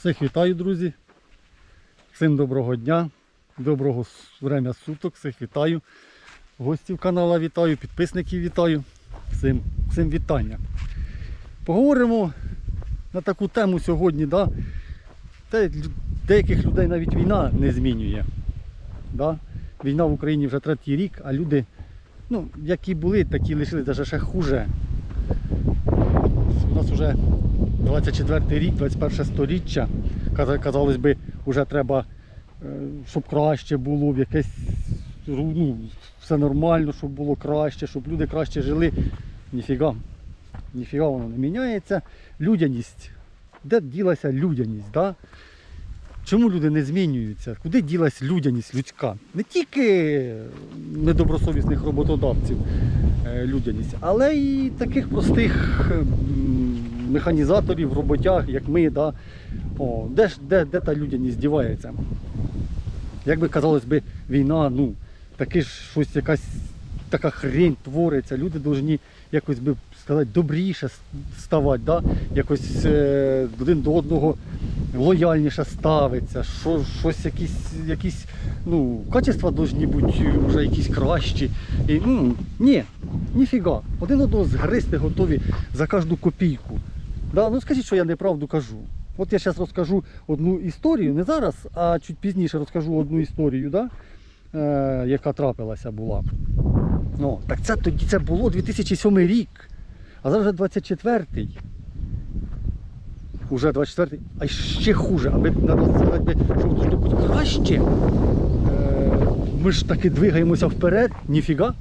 Всіх вітаю, друзі. Всім доброго дня, доброго время суток, всіх вітаю. Гостів каналу вітаю, підписників вітаю. Всім, всім вітання. Поговоримо на таку тему сьогодні. Да? Те, деяких людей навіть війна не змінює. Да? Війна в Україні вже третій рік, а люди, ну, які були, такі лишились навіть ще хуже. У нас вже 24 рік, 21 сторіччя. Казалось би, вже треба, е, щоб краще було, в якесь ну, все нормально, щоб було краще, щоб люди краще жили. Ніфіга. Ніфіга воно не міняється. Людяність. Де ділася людяність? Да? Чому люди не змінюються? Куди ділась людяність людська? Не тільки недобросовісних роботодавців е, людяність, але й таких простих механізаторів, роботяг, як ми. Да? О, де, ж, де, де та людяність дівається? Як би казалось би, війна, ну, таки ж щось якась така хрень твориться. Люди повинні якось би сказати добріше ставати, да? якось е, один до одного лояльніше ставиться, що, щось якісь, якісь ну, качества повинні бути вже якісь кращі. І, ну, ні, ніфіга. Один одного згристи готові за кожну копійку. Да? Ну скажіть, що я неправду кажу. От я зараз розкажу одну історію, не зараз, а чуть пізніше розкажу одну історію, да? е, яка трапилася була. Ну, так це тоді це було 2007 рік, а зараз вже 24-й. Уже 24-й, а ще хуже, аби сказати, що должно бути краще. Е, ми ж таки двигаємося вперед, ніфіга,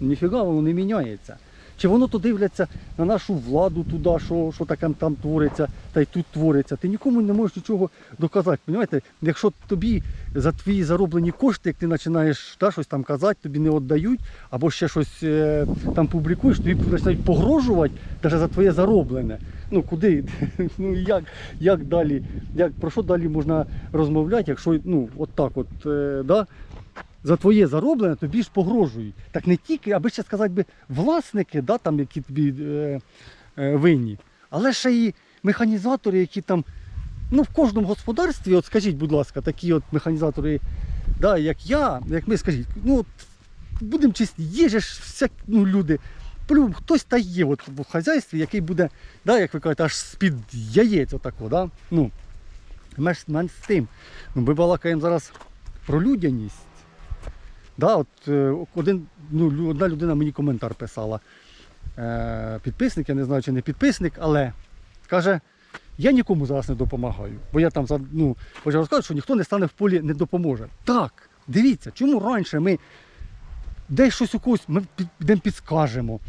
ніфіга воно не міняється. Чи воно то дивляться на нашу владу туди, що, що таке там твориться, та й тут твориться. Ти нікому не можеш нічого доказати. Понімаєте? Якщо тобі за твої зароблені кошти, як ти починаєш та, щось там казати, тобі не віддають, або ще щось е, там публікуєш, тобі починають погрожувати навіть за твоє зароблене. Ну куди? Ну як, як далі? Як, про що далі можна розмовляти, якщо ну, от так от, е, да? За твоє зароблене тобі ж погрожують. Так не тільки, аби ще сказати би, власники, да, там, які тобі е, е, винні, але ще й механізатори, які там, ну в кожному господарстві, от скажіть, будь ласка, такі от механізатори, да, як я, як ми скажіть, ну от, будемо чесні, є ж всяк, ну, люди. Плюс хтось та є от в хазяйстві, який буде, да, як ви кажете, аж з-під яєць отако, да? ну, менш з тим. Ну, ми балакаємо зараз про людяність. Да, от, е, один, ну, одна людина мені коментар писала. Е, підписник, я не знаю, чи не підписник, але каже, я нікому зараз не допомагаю. Бо я там ну, почав розказувати, що ніхто не стане в полі не допоможе. Так, дивіться, чому раніше ми десь щось у когось ми підемо підскажемо,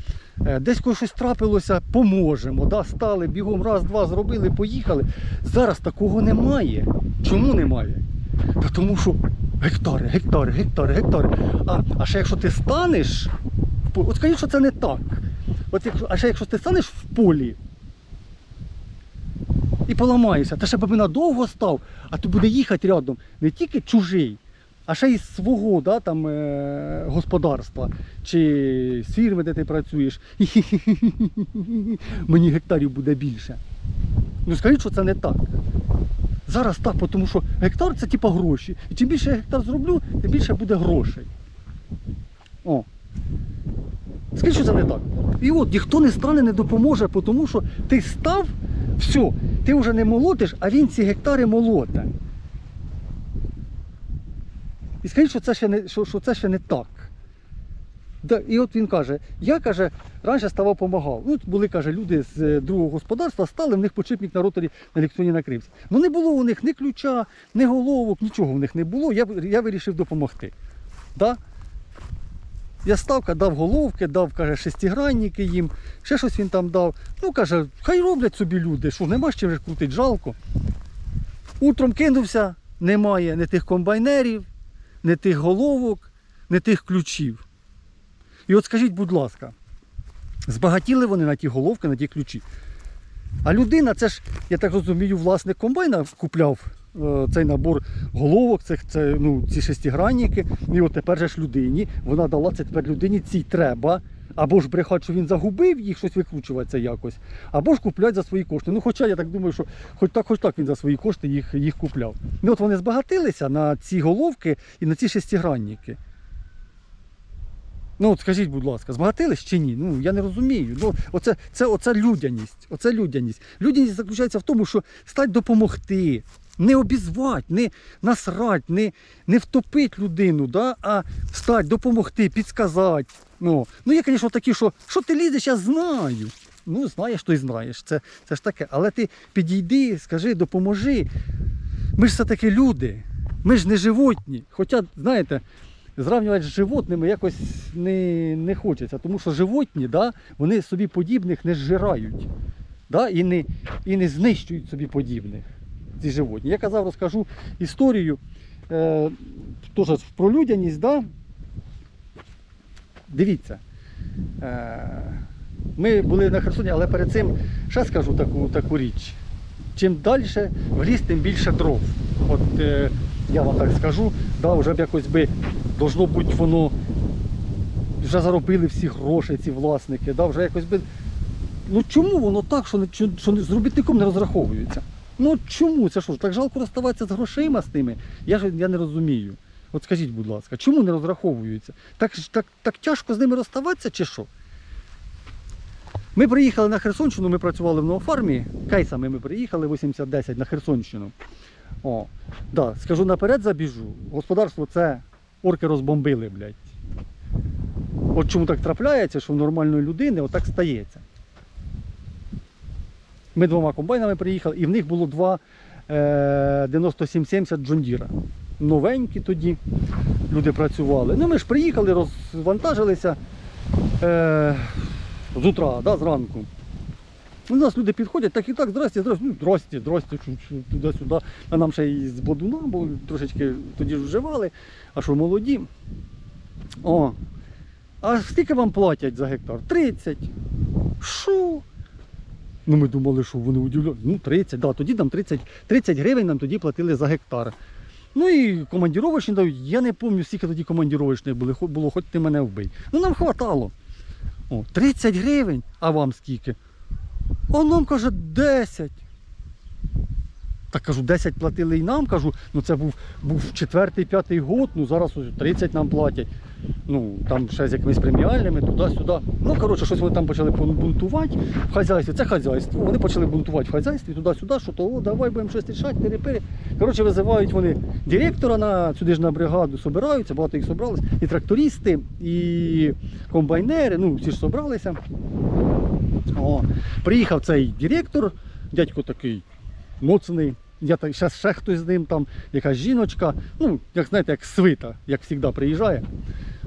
е, десь когось щось трапилося, поможемо. Да, стали бігом, раз, два зробили, поїхали. Зараз такого немає. Чому немає? Та тому що гектари, гектари, гектари, гектари. А, а ще якщо ти станеш, от скажіть, що це не так. От якщо, а ще якщо ти станеш в полі і поламаєшся, та ще би надовго став, а ти буде їхати рядом не тільки чужий, а ще й свого да, там, е, господарства чи з фірми, де ти працюєш. Мені гектарів буде більше. Ну скажіть, що це не так. Зараз так, тому що гектар це типа гроші. І чим більше я гектар зроблю, тим більше буде грошей. О. Скажіть, що це не так. І от ніхто не стане, не допоможе, тому що ти став, все, ти вже не молотиш, а він ці гектари молоте. І скажіть, що що, що це ще не так. І от він каже, я каже, раніше ставав допомагав. Ну, були, каже, люди з е, другого господарства, стали, в них подшипник на роторі на електроні накрився. Ну не було у них ні ключа, ні головок, нічого в них не було. Я, я вирішив допомогти. Да? Я став, дав головки, дав, каже, шестигранники їм, ще щось він там дав. Ну, каже, хай роблять собі люди, що нема ще вже крутить, жалко. Утром кинувся, немає ні тих комбайнерів, ні тих головок, ні тих ключів. І от скажіть, будь ласка, збагатіли вони на ті головки, на ті ключі. А людина, це ж, я так розумію, власник комбайна купляв е, цей набор головок, це, це, ну, ці шестигранники. І от тепер же ж людині, вона дала це тепер людині цій треба Або ж брехать, що він загубив їх, щось викручуватися якось, або ж куплять за свої кошти. Ну, хоча я так думаю, що хоч так, хоч так він за свої кошти їх, їх купляв. Ну от вони збагатилися на ці головки і на ці шестигранники. Ну от скажіть, будь ласка, збагатились чи ні? Ну я не розумію. Ну, оце, це, оце людяність. Оце людяність. Людяність заключається в тому, що стать допомогти, не обізвати, не насрать, не, не втопити людину, да? а стать, допомогти, підсказати. Ну, ну є, звісно, такі, що що ти лізеш, я знаю. Ну, знаєш, то й знаєш. Це, це ж таке. Але ти підійди, скажи, допоможи. Ми ж все-таки люди. Ми ж не животні. Хоча, знаєте, зрівнювати з животними якось не, не хочеться, тому що животні, да, вони собі подібних не зжирають да, і, не, і не знищують собі подібних. Ці животні. Я казав, розкажу історію е, теж про людяність. Да? Дивіться. Е, ми були на Херсоні, але перед цим ще скажу таку, таку річ. Чим далі в ліс, тим більше дров. От е, я вам так скажу, да, вже б якось би должно бути воно. Вже заробили всі гроші, ці власники, да, вже якось би. Ну чому воно так, що, що, що з робітником не розраховуються? Ну чому? Це що так жалко розставатися з грошима з тими? Я ж я не розумію. От скажіть, будь ласка, чому не розраховуються? Так, так, так тяжко з ними розставатися чи що? Ми приїхали на Херсонщину, ми працювали в Новофармі. Кейсами ми приїхали 80-10 на Херсонщину. О, да, скажу наперед забіжу. Господарство це орки розбомбили, блядь. От чому так трапляється, що в нормальної людини отак стається. Ми двома комбайнами приїхали, і в них було два е, 9770 Джондіра. Новенькі тоді люди працювали. Ну ми ж приїхали, розвантажилися е, з утра, да, зранку. У нас люди підходять, так і так, здрасте, здрасте, ну, здрасте, здрасте, туди-сюди. А нам ще і з Бодуна, бо трошечки тоді ж вживали, а що молоді. О, а скільки вам платять за гектар? 30. Що? Ну ми думали, що вони удивляють. Ну 30, да, тоді нам 30, 30 гривень нам тоді платили за гектар. Ну і командіровочні дають. Я не пам'ятаю, скільки тоді командіровочних були, було, хоч ти мене вбий. Ну нам хватало. О, 30 гривень, а вам скільки? А нам каже 10. Так кажу, 10 платили і нам, кажу, ну це був, був четвертий, п'ятий год, ну зараз 30 нам платять. Ну, там ще з якимись преміальними, туди-сюди. Ну, коротше, щось вони там почали бунтувати в хазяйстві. Це хазяйство. Вони почали бунтувати в хазяйстві, туди-сюди, що то, о, давай будемо щось рішати, перепири. Коротше, визивають вони директора на сюди ж на бригаду, собираються, багато їх собралось, і трактористи, і комбайнери, ну, всі ж собралися. О, приїхав цей директор, дядько такий моцний. Я так, ще, ще хтось з ним, там, якась жіночка, ну, як знаєте, як свита, як завжди приїжджає.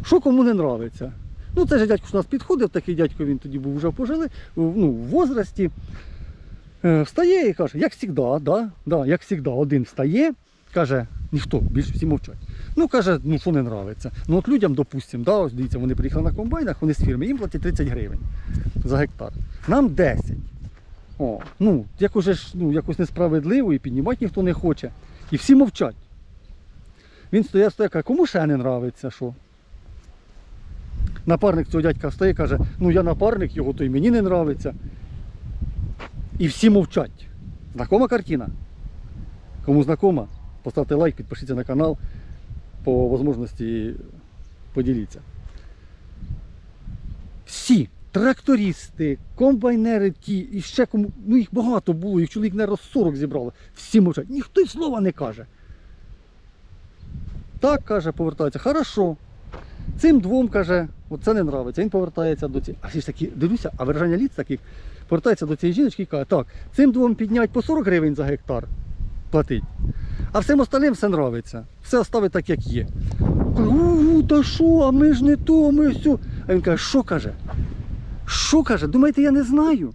Що кому не нравиться? Ну, це ж дядько ж нас підходив, такий дядько він тоді був вже пожили, ну, в возрасті. Е, Встає і каже, як завжди, да, да, як завжди, один встає, каже, ніхто, більше всі мовчать. Ну, каже, ну що не нравиться. Ну от людям, допустимо, да, ось дивіться, вони приїхали на комбайнах, вони з фірми, їм платять 30 гривень за гектар. Нам 10. О, ну, як уже ж ну, якось несправедливо і піднімати ніхто не хоче. І всі мовчать. Він стояв, стояв, каже, кому ще не нравиться, що? Напарник цього дядька стає, каже, ну я напарник його, то й мені не нравиться. І всі мовчать. Знакома картина? Кому знакома, поставте лайк, підпишіться на канал, по можливості поділіться. Всі трактористи, комбайнери ті, і ще кому, ну їх багато було, їх чоловік, наверное, 40 зібрало. Всі мовчать. Ніхто й слова не каже. Так, каже, повертається. Хорошо. Цим двом каже, оце не нравиться. Він повертається до цієї. А всі ж таки, дивлюся, а виражання ліц таких повертається до цієї жіночки і каже, так, цим двом піднять по 40 гривень за гектар платить. А всім остальним все нравиться. Все оставить так, як є. У, та що, а ми ж не то, ми все. А він каже, що каже? Що каже? Думаєте, я не знаю?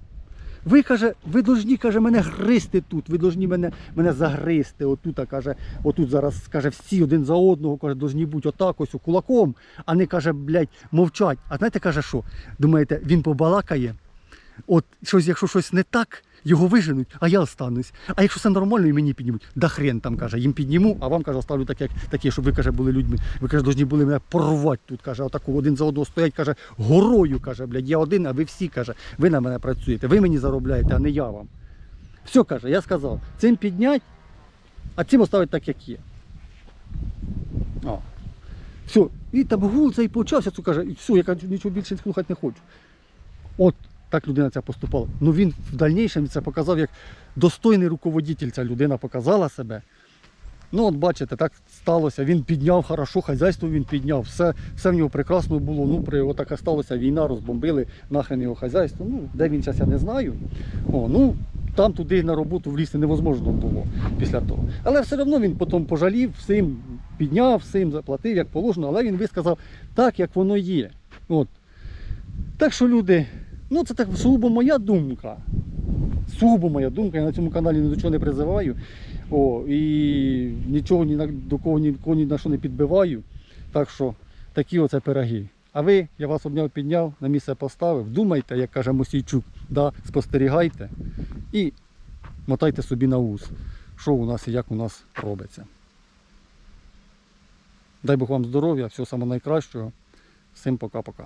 Ви каже, ви должні, каже, мене гризти тут, ви должні мене, мене загризти. Отут, а, каже, отут зараз каже, всі один за одного, каже, должні бути отак ось кулаком, а не каже, блядь, мовчать. А знаєте, каже, що? Думаєте, він побалакає? От щось, якщо щось не так, його виженуть, а я останусь. А якщо все нормально і мені піднімуть, да хрен там каже, їм підніму, а вам каже, оставлю так, як такі, щоб ви каже, були людьми. Ви каже, повинні були мене порвати тут. каже, отаку один за одного стоять, каже, горою каже, блядь, я один, а ви всі каже, ви на мене працюєте, ви мені заробляєте, а не я вам. Все каже, я сказав, цим піднять, а цим оставить так, як є. О. Все, і там гул цей почався, це каже, все, я кажу, нічого більше слухати не хочу. От так людина ця поступала. Ну він в дальнішому це показав, як достойний руководитель ця людина показала себе. Ну, от бачите, так сталося. Він підняв хорошо, хазяйство він підняв, все, все в нього прекрасно було. Ну, при отака сталася війна, розбомбили нахрен його хазяйство. Ну, де він зараз, я не знаю. О, ну, там туди на роботу влізти невозможно було після того. Але все одно він потім пожалів, всім підняв, всім заплатив, як положено, але він висказав так, як воно є. От. Так що люди, ну це так сугубо моя думка. Сугубо моя думка, я на цьому каналі ні до чого не призиваю. О, і нічого ні на, до кого ні, кого ні на що не підбиваю. Так що такі оце пироги. А ви, я вас обняв, підняв, на місце поставив. Думайте, як каже Мосійчук, да, спостерігайте і мотайте собі на ус, що у нас і як у нас робиться. Дай Бог вам здоров'я, всього самого найкращого. Всім пока-пока.